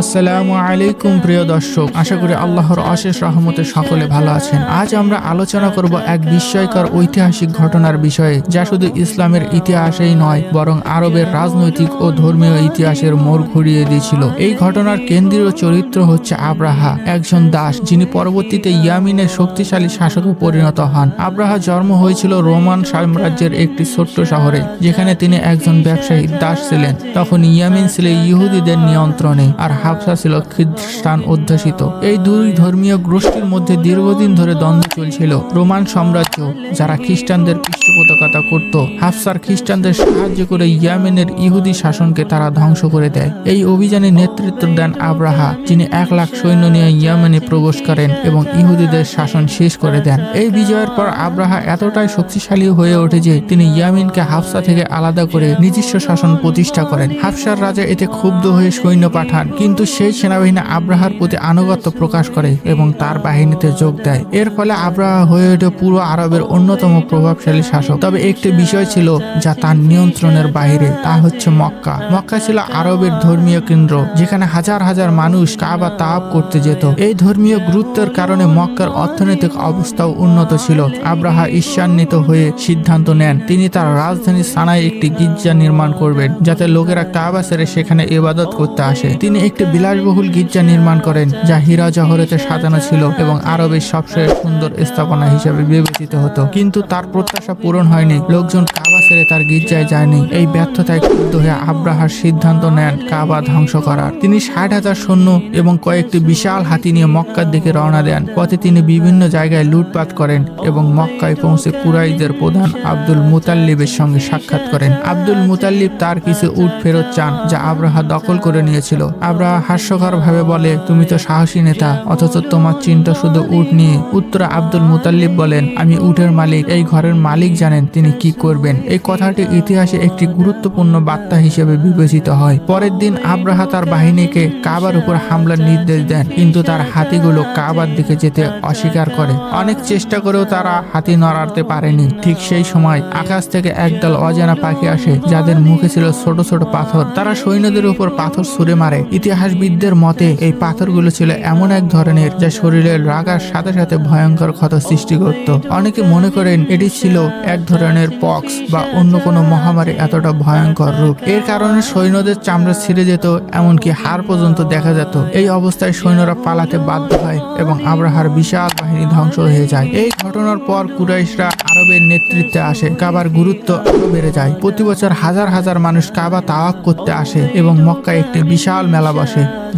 আসসালামু আলাইকুম প্রিয় দর্শক, আশা করি আল্লাহর অশেষ রহমতে সকলে ভালো আছেন। আজ আমরা আলোচনা করব এক বিস্ময়কর ঐতিহাসিক ঘটনার বিষয়ে, যা শুধু ইসলামের ইতিহাসেই নয়, বরং আরবের রাজনৈতিক ও ধর্মীয় ইতিহাসের মোড় ঘুরিয়ে দিয়েছিল। এই ঘটনার কেন্দ্রীয় চরিত্র হচ্ছে আব্রাহা, একজন দাস, যিনি পরবর্তীতে ইয়ামিনের শক্তিশালী শাসকে পরিণত হন। আব্রাহা জন্ম হয়েছিল রোমান সাম্রাজ্যের একটি ছোট্ট শহরে, যেখানে তিনি একজন ব্যবসায়ী, দাস ছিলেন। তখন ইয়ামিন ছিল ইহুদিদের নিয়ন্ত্রণে, আর হাফসা ছিল খ্রিস্টান অধ্যুষিত। এই দুই ধর্মীয় গোষ্ঠীর মধ্যে দীর্ঘদিন ধরে দ্বন্দ্ব চলছিল। রোমান সাম্রাজ্য, যারা খ্রিস্টানদের পৃষ্ঠপোষকতা করত, হাফসার খ্রিস্টানদের সাহায্য করে ইয়ামেনের ইহুদি শাসনকে তারা ধ্বংস করে দেয়। এই অভিযানে নেতৃত্ব দেন আব্রাহা, যিনি এক লাখ সৈন্য নিয়ে ইয়ামেনে প্রবেশ করেন এবং ইহুদিদের শাসন শেষ করে দেন। এই বিজয়ের পর আব্রাহা এতটাই শক্তিশালী হয়ে ওঠে যে তিনি ইয়ামিনকে হাফসা থেকে আলাদা করে নিজস্ব শাসন প্রতিষ্ঠা করেন। হাফসার রাজা এতে ক্ষুব্ধ হয়ে সৈন্য পাঠান, কিন্তু সেই সেনাবাহিনী আব্রাহার প্রতি আনুগত্য প্রকাশ করে এবং তার বাহিনীতে যোগ দেয়। এর ফলে আব্রাহা হয়ে ওঠে পুরো আরবের অন্যতম প্রভাবশালী শাসক। তবে একটি বিষয় ছিল যা তার নিয়ন্ত্রণের বাইরে, তা হচ্ছে মক্কা। মক্কা ছিল আরবের ধর্মীয় কেন্দ্র, যেখানে হাজার হাজার মানুষ কাবা তাপ করতে যেত। এই ধর্মীয় গুরুত্বের কারণে মক্কার অর্থনৈতিক অবস্থাও উন্নত ছিল। আব্রাহা ঈর্ষান্বিত হয়ে সিদ্ধান্ত নেন, তিনি তার রাজধানী সানায় একটি গির্জা নির্মাণ করবেন, যাতে লোকেরা কাবা সেরে সেখানে ইবাদত করতে আসে। তিনি একটি বিলাসবহুল গির্জা নির্মাণ করেন, যা হীরা জহরতে সাজানো ছিল এবং আরবের সবচেয়ে সুন্দর স্থাপনা হিসেবে বিবেচিত হতো। কিন্তু তার প্রত্যাশা পূরণ হয়নি। লোকজন কাবা ছেড়ে তার গির্জায় যায়নি। এই ব্যর্থতায় ক্ষুব্ধ হয়ে আব্রাহার সিদ্ধান্ত নেন কাবা ধ্বংস করার। তিনি ষাট হাজার সৈন্য এবং কয়েকটি বিশাল হাতি নিয়ে মক্কার দিকে রওনা দেন। পথে তিনি বিভিন্ন জায়গায় লুটপাট করেন এবং মক্কায় পৌঁছে কুরাইদের প্রধান আব্দুল মুতাল্লিবের সঙ্গে সাক্ষাৎ করেন। আব্দুল মুতাল্লিব তার কিছু উট ফেরত চান, যা আব্রাহা দখল করে নিয়েছিল। আব্রাহা হাস্যকর ভাবে বলে, তুমি তো সাহসী নেতা, অথচ তোমার চিন্তা শুধু উট নিয়ে। উত্তরে আব্দুল মুতাল্লিব বলেন, আমি উটের মালিক, এই ঘরের মালিক জানেন তিনি কি করবেন। এই কথাটি ইতিহাসে একটি গুরুত্বপূর্ণ বার্তা হিসেবে বিবেচিত হয়। পরের দিন আব্রাহা তার বাহিনীকে কাবার উপর হামলার নির্দেশ দেন, কিন্তু তার হাতিগুলো কাবার দিকে যেতে অস্বীকার করে। অনেক চেষ্টা করেও তারা হাতি নড়াতে পারেনি। ঠিক সেই সময় আকাশ থেকে একদল অজানা পাখি আসে, যাদের মুখে ছিল ছোট ছোট পাথর। তারা সৈন্যদের উপর পাথর ছুড়ে মারে। ইতিহাসবিদদের মতে, এই পাথরগুলো ছিল এমন এক ধরনের যা শরীরের রাগার সাথে সাথে ভয়ঙ্কর ক্ষত সৃষ্টি করত। অনেকে মনে করেন এটি ছিল এক ধরনের পক্স বা অন্য কোনো মহামারী এতটা ভয়ঙ্কর রূপ। এর কারণে সৈন্যদের চামড়া ছিঁড়ে যেত, এমনকি হাড় পর্যন্ত দেখা যেত। এই অবস্থায় সৈন্যরা পালাতে বাধ্য হয় এবং আব্রাহার বিশাল বাহিনী ধ্বংস হয়ে যায়। এই ঘটনার পর কুরাইশরা আরবের নেতৃত্বে আসে। কাবার গুরুত্ব আরও বেড়ে যায়। প্রতি বছর হাজার হাজার মানুষ কাবা তাওয়াক করতে আসে এবং মক্কায় একটি বিশাল মেলা বসে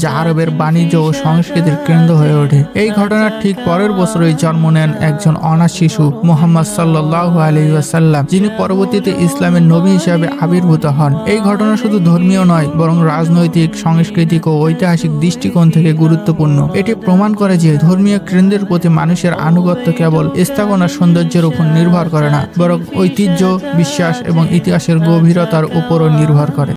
যা আরবের বাণিজ্য ও সংস্কৃতির কেন্দ্র হয়ে ওঠে। এই ঘটনার ঠিক পরের বছরই জন্ম নেন একজন অনাথ শিশু, মোহাম্মদ সাল্লাহ আলহিউসাল্লাম যিনি পরবর্তীতে ইসলামের নবী হিসাবে আবির্ভূত হন। এই ঘটনা শুধু ধর্মীয় নয়, বরং রাজনৈতিক, সাংস্কৃতিক ও ঐতিহাসিক দৃষ্টিকোণ থেকে গুরুত্বপূর্ণ। এটি প্রমাণ করে যে ধর্মীয় কেন্দ্রের প্রতি মানুষের আনুগত্য কেবল স্থাপনার সৌন্দর্যের উপর নির্ভর করে না, বরং ঐতিহ্য, বিশ্বাস এবং ইতিহাসের গভীরতার উপরও নির্ভর করে।